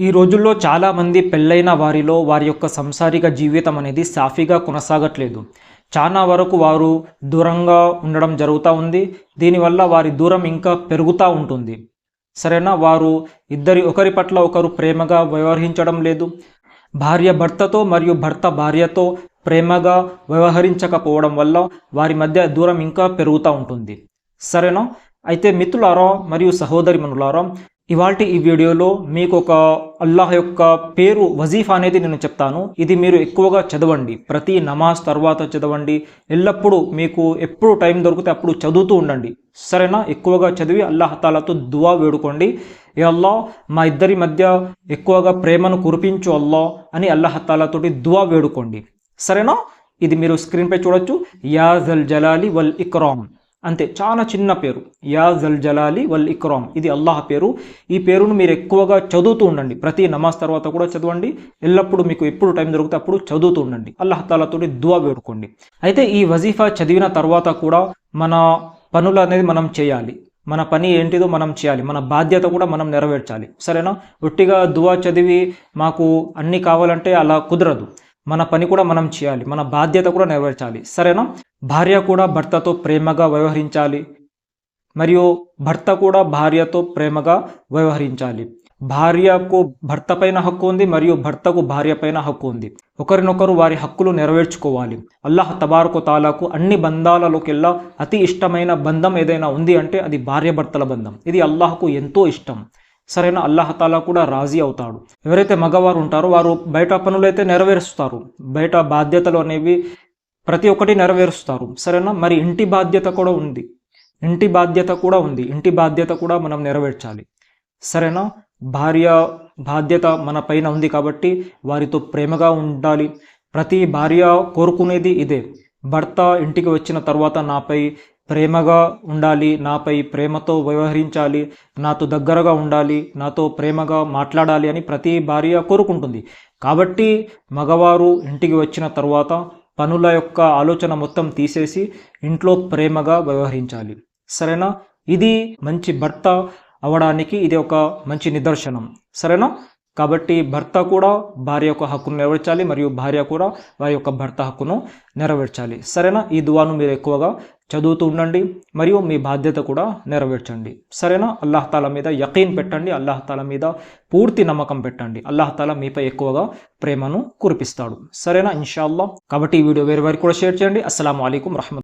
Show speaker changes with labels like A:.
A: ఈ రోజుల్లో చాలామంది పెళ్ళైన వారిలో వారి యొక్క సంసారిక జీవితం అనేది సాఫీగా కొనసాగట్లేదు. చాలా వరకు వారు దూరంగా ఉండడం జరుగుతూ ఉంది. దీనివల్ల వారి దూరం ఇంకా పెరుగుతూ ఉంటుంది. సరేనా? వారు ఇద్దరి ఒకరి పట్ల ఒకరు ప్రేమగా వ్యవహరించడం లేదు. భార్య భర్తతో మరియు భర్త భార్యతో ప్రేమగా వ్యవహరించకపోవడం వల్ల వారి మధ్య దూరం ఇంకా పెరుగుతూ ఉంటుంది. సరేనా? అయితే మిత్రులారా మరియు సహోదరి మనులారా ఇవాల్టి ఈ వీడియోలో మీకు ఒక అల్లాహ్ యొక్క పేరు వజీఫా అనేది నేను చెప్తాను. ఇది మీరు ఎక్కువగా చదవండి. ప్రతి నమాజ్ తర్వాత చదవండి. ఎల్లప్పుడూ మీకు ఎప్పుడు టైం దొరికితే అప్పుడు చదువుతూ ఉండండి. సరేనా? ఎక్కువగా చదివి అల్లాహ్ తాలాతో దువా వేడుకోండి. ఏ అల్లా మా ఇద్దరి మధ్య ఎక్కువగా ప్రేమను కురిపించు అల్లా అని అల్లాహ్ తాలాతోటి దువా వేడుకోండి. సరేనా? ఇది మీరు స్క్రీన్పై చూడొచ్చు. యాజల్ జలాలి వల్ ఇక్రామ్. అంతే చాలా చిన్న పేరు. యా జల్ జలాలి వల్ ఇక్రామ్. ఇది అల్లాహ్ పేరు. ఈ పేరును మీరు ఎక్కువగా చదువుతూ ఉండండి. ప్రతి నమాజ్ తర్వాత కూడా చదవండి. ఎల్లప్పుడూ మీకు ఎప్పుడు టైం దొరికితే అప్పుడు చదువుతూ ఉండండి. అల్లాహ్ తాలాతోటి దువా వేడుకోండి. అయితే ఈ వజీఫా చదివిన తర్వాత కూడా మన పనులు అనేది మనం చేయాలి. మన పని ఏంటిదో మనం చేయాలి. మన బాధ్యత కూడా మనం నెరవేర్చాలి. సరేనా? ఒట్టిగా దువా చదివి మాకు అన్నీ కావాలంటే అలా కుదరదు. మన పని కూడా మనం చేయాలి మన బాధ్యత కూడా నెరవేర్చాలి. సరేనా? భార్య కూడా భర్తతో ప్రేమగా వ్యవహరించాలి మరియు భర్త కూడా భార్యతో ప్రేమగా వ్యవహరించాలి. భార్యకు భర్త పైన హక్కు ఉంది మరియు భర్తకు భార్య పైన హక్కు ఉంది. ఒకరినొకరు వారి హక్కులు నెరవేర్చుకోవాలి. అల్లాహ్ తబారకు తాలాకు అన్ని బంధాలలోకెల్లా అతి ఇష్టమైన బంధం ఏదైనా ఉంది అంటే అది భార్య భర్తల బంధం. ఇది అల్లాహకు ఎంతో ఇష్టం. సరైన అల్లాహతాలా కూడా రాజీ అవుతాడు. ఎవరైతే మగవారు ఉంటారో వారు బయట పనులు అయితే నెరవేరుస్తారు. బయట బాధ్యతలు అనేవి ప్రతి ఒక్కటి నెరవేరుస్తారు. సరేనా? మరి ఇంటి బాధ్యత కూడా ఉంది. ఇంటి బాధ్యత కూడా ఉంది. ఇంటి బాధ్యత కూడా మనం నెరవేర్చాలి. సరేనా? భార్య బాధ్యత మన పైన ఉంది కాబట్టి వారితో ప్రేమగా ఉండాలి. ప్రతి భార్య కోరుకునేది ఇదే. భర్త ఇంటికి వచ్చిన తర్వాత నాపై ప్రేమగా ఉండాలి నాపై ప్రేమతో వ్యవహరించాలి నాతో దగ్గరగా ఉండాలి నాతో ప్రేమగా మాట్లాడాలి అని ప్రతి భార్య కోరుకుంటుంది. కాబట్టి మగవారు ఇంటికి వచ్చిన తర్వాత పనుల యొక్క ఆలోచన మొత్తం తీసేసి ఇంట్లో ప్రేమగా వ్యవహరించాలి. సరేనా? ఇది మంచి భర్త అవడానికి ఇది ఒక మంచి నిదర్శనం. సరేనా? కాబట్టి భర్త కూడా భార్య యొక్క హక్కును నెరవేర్చాలి మరియు భార్య కూడా వారి యొక్క భర్త హక్కును నెరవేర్చాలి. సరేనా? ఈ దువాను మీరు ఎక్కువగా చదువుతూ ఉండండి మరియు మీ బాధ్యత కూడా నెరవేర్చండి. సరేనా? అల్లాహ్ తాలా మీద యకీన్ పెట్టండి అల్లాహ్ తాలా మీద పూర్తి నమ్మకం పెట్టండి. అల్లాహ్ తాలా మీపై ఎక్కువగా ప్రేమను కురిపిస్తాడు. సరేనా? ఇన్షాల్లా కాబట్టి ఈ వీడియో వేరే వారికి కూడా షేర్ చేయండి. అస్సలం అయికం రహమత్